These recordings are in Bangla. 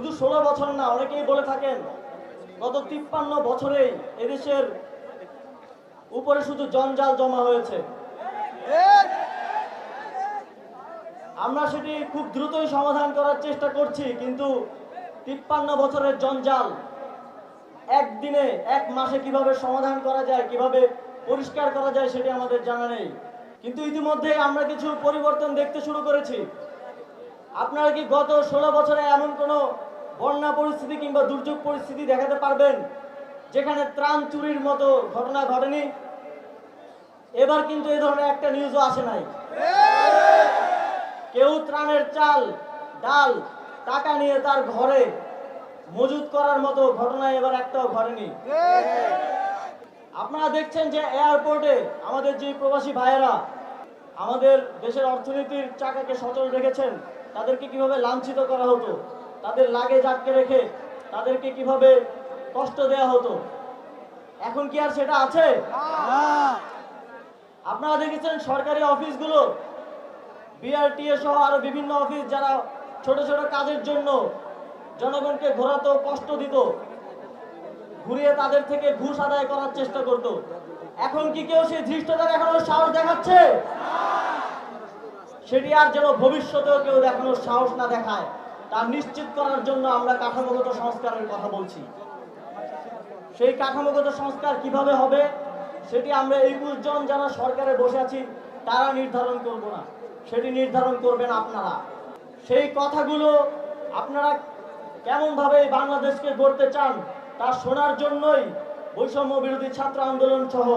শুধু ষোলো বছর না, অনেকেই বলে থাকেন গত তিপ্পান্ন বছরেই এদেশের উপরে শুধু জঞ্জাল জমা হয়েছে। আমরা সেটি খুব দ্রুতই সমাধান করার চেষ্টা করছি, কিন্তু তিপ্পান্ন বছরের জঞ্জাল একদিনে, এক মাসে কীভাবে সমাধান করা যায়, কীভাবে পরিষ্কার করা যায় সেটি আমাদের জানা নেই। কিন্তু ইতিমধ্যে আমরা কিছু পরিবর্তন দেখতে শুরু করেছি। আপনারা কি গত ষোলো বছরে এমন কোনো বন্যা পরিস্থিতি কিংবা দুর্যোগ পরিস্থিতি দেখাতে পারবেন যেখানে ত্রাণ চুরির মতো ঘটনা ঘটেনি? এবার কিন্তু এই ধরনের একটা নিউজও আসে নাই। কেউ ত্রাণের চাল, ডাল, টাকা নিয়ে তার ঘরে মজুদ করার মতো ঘটনা এবার একটাও ঘটেনি। আপনারা দেখছেন যে এয়ারপোর্টে আমাদের যে প্রবাসী ভাইয়েরা আমাদের দেশের অর্থনীতির চাকাকে সচল রেখেছেন তাদেরকে কীভাবে লাঞ্ছিত করা হতো তাদের লাগেজ আটকে রেখে তাদেরকে কীভাবে কষ্ট দেওয়া হতো এখন কি আর সেটা আছে? আপনারা দেখেছেন সরকারি অফিসগুলো বিআরটিএ সহ আরও বিভিন্ন অফিস যারা ছোট ছোট কাজের জন্য জনগণকে ঘোরাতো কষ্ট দিত ঘুরিয়ে তাদের থেকে ঘুষ আদায় করার চেষ্টা করত। এখন কি কেউ সেই ধৃষ্টতা দেখানোর সাহস দেখাচ্ছে? সেটি আর যেন ভবিষ্যতেও কেউ দেখানোর সাহস না দেখায়, তা নিশ্চিত করার জন্য আমরা কাঠামোগত সংস্কারের কথা বলছি। সেই কাঠামোগত সংস্কার কীভাবে হবে, সেটি আমরা একুশ জন যারা সরকারে বসে আছি, তারা নির্ধারণ করব না। সেটি নির্ধারণ করবেন আপনারা। সেই কথাগুলো আপনারা কেমনভাবে বাংলাদেশকে গড়তে চান, তা শোনার জন্যই বৈষম্য বিরোধী ছাত্র আন্দোলন সহ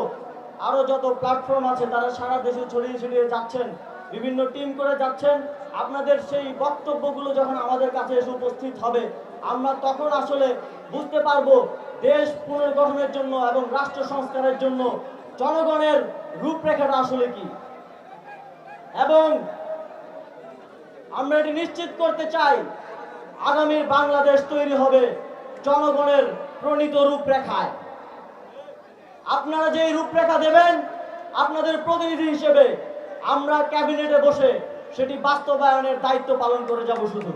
আরও যত প্ল্যাটফর্ম আছে, তারা সারা দেশে ছড়িয়ে ছড়িয়ে যাচ্ছেন, বিভিন্ন টিম করে যাচ্ছেন। আপনাদের সেই বক্তব্যগুলো যখন আমাদের কাছে এসে উপস্থিত হবে, আমরা তখন আসলে বুঝতে পারব দেশ পুনর্গঠনের জন্য এবং রাষ্ট্র সংস্কারের জন্য জনগণের রূপরেখাটা আসলে কি। এবং আমরা এটি নিশ্চিত করতে চাই, আগামীর বাংলাদেশ তৈরি হবে জনগণের প্রণীত রূপরেখায়। আপনারা যে রূপরেখা দেবেন আপনাদের প্রতিনিধি হিসেবে আমরা ক্যাবিনেটে বসে সেটি বাস্তবায়নের দায়িত্ব পালন করে যাব শুধু।